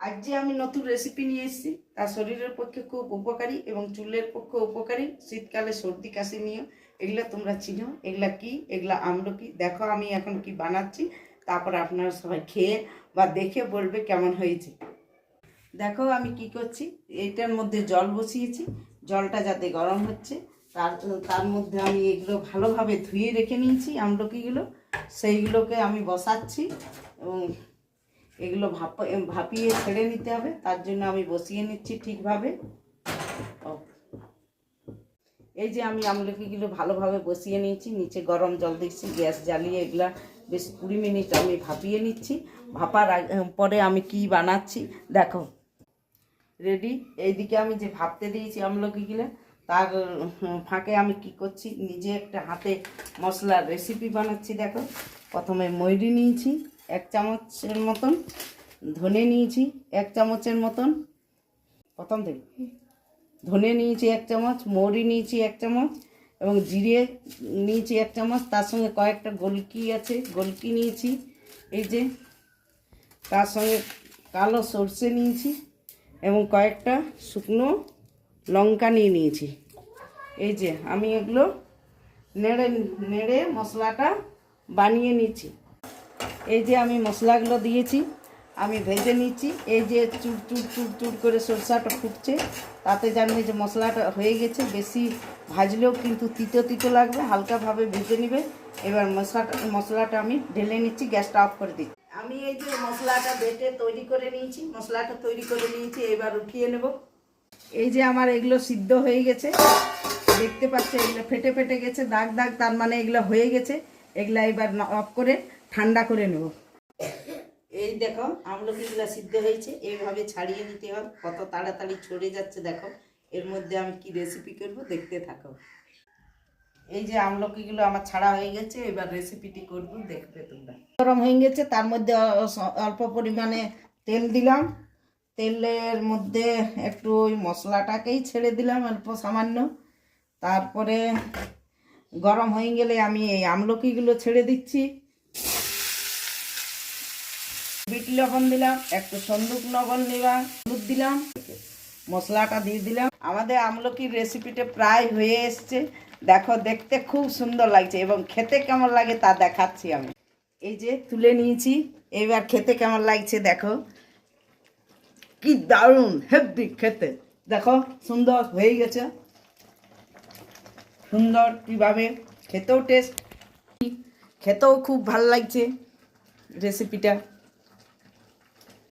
আজ যে আমি নতুন রেসিপি নিয়ে এসেছি। তা শরীরের পক্ষে খুব উপকারী এবং চুলের পক্ষে উপকারী। শীতকালে সর্দি, কাশি নিয়ে এগুলো তোমরা চিনো। এগুলা কি? এগুলা আমলকি দেখো আমি এখন কি বানাচ্ছি। তারপর আপনারা সবাই খেয়ে বা দেখে বলবে কেমন হয়েছে। দেখো আমি কি করছি? এইটার মধ্যে জল বসিয়েছি। জলটা যাতে গরম হচ্ছে, তার তার মধ্যে আমি এগুলো ভালোভাবে ধুয়ে রেখে নিয়েছি আমলকিগুলো। সেইগুলোকে আমি বসাচ্ছি। এবং এগুলো ভাপ ভাপিয়ে ছেড়ে নিতে হবে। তার জন্য আমি বসিয়ে নিচ্ছি ঠিকভাবে। এই যে আমি আমলকিগুলো ভালোভাবে বসিয়ে নিয়েছি, নিচে গরম জল দিচ্ছি, গ্যাস জ্বালিয়ে এগুলা বেশ কুড়ি মিনিট আমি ভাপিয়ে নিচ্ছি। ভাপার পরে আমি কি বানাচ্ছি, দেখো। রেডি? এইদিকে আমি যে ভাবতে দিয়েছি আমলকিগুলো, তার ফাঁকে আমি কি করছি, নিজে একটা হাতে মশলার রেসিপি বানাচ্ছি, দেখো। প্রথমে ময়ূরি নিয়েছি। এক চামচের মতন ধনে নিয়েছি, এক চামচের মতন প্রথম থেকে। ধনে নিয়েছি এক চামচ, মৌরি নিয়েছি এক চামচ এবং জিরে নিয়েছি এক চামচ। তার সঙ্গে কয়েকটা গোলকি আছে, গোলকি নিয়েছি। এই যে তার সঙ্গে কালো সর্ষে নিয়েছি এবং কয়েকটা শুকনো লঙ্কা নিয়ে নিয়েছি। এই যে আমি এগুলো নেড়ে নেড়ে মশলাটা বানিয়ে নিচ্ছি। এই যে আমি মশলাগুলো দিয়েছি, আমি ভেজে নিচ্ছি। এই যে চুর চুর চুর চুর করে সরষাটা ফুটছে, তাতে জানবে যে মশলাটা হয়ে গেছে, বেশি ভাজলেও কিন্তু তিতো তিতো লাগবে, হালকাভাবে ভেজে নেবে। এবার মশলাটা মশলাটা আমি ঢেলে নিচ্ছি, গ্যাসটা অফ করে দিচ্ছি। আমি এই যে মশলাটা বেটে তৈরি করে নিয়েছি, মশলাটা তৈরি করে নিয়েছি, এবার উঠিয়ে নেব। এই যে আমার এগুলো সিদ্ধ হয়ে গেছে, দেখতে পাচ্ছে এগুলো ফেটে ফেটে গেছে, দাগ দাগ, তার মানে এগুলো হয়ে গেছে। এগুলা এবার অফ করে ঠান্ডা করে নেব। এই দেখো, আমলকিগুলো সিদ্ধ হয়েছে। এইভাবে ছাড়িয়ে নিতে হবে। কত তাড়াতাড়ি ছড়ে যাচ্ছে, দেখো। এর মধ্যে আমি কি রেসিপি করব দেখতে থাকো। এই যে আমলকিগুলো আমার ছাড়া হয়ে গেছে, এবার রেসিপিটি করব, দেখবে তোমরা। গরম হয়ে গেছে, তার মধ্যে অল্প পরিমাণে তেল দিলাম। তেলের মধ্যে একটু ওই মশলাটাকেই ছেড়ে দিলাম, অল্প সামান্য। তারপরে গরম হয়ে গেলে আমি এই আমলকিগুলো ছেড়ে দিচ্ছি। বিট লবণ দিলাম, একটু সন্দুক লবণ দিলাম, হলুদ দিলাম মশলাটা দিয়ে দিলাম। আমাদের আমলকির রেসিপিটা প্রায় হয়ে এসছে। দেখো, দেখতে খুব সুন্দর লাগছে এবং খেতে কেমন লাগে তা দেখাচ্ছি আমি। এই যে তুলে নিয়েছি, এবার খেতে কেমন লাগছে দেখো। কি দারুণ হেভি খেতে। দেখো, সুন্দর হয়ে গেছে। সুন্দর কীভাবে খেতেও টেস্ট খেতেও খুব ভালো লাগছে রেসিপিটা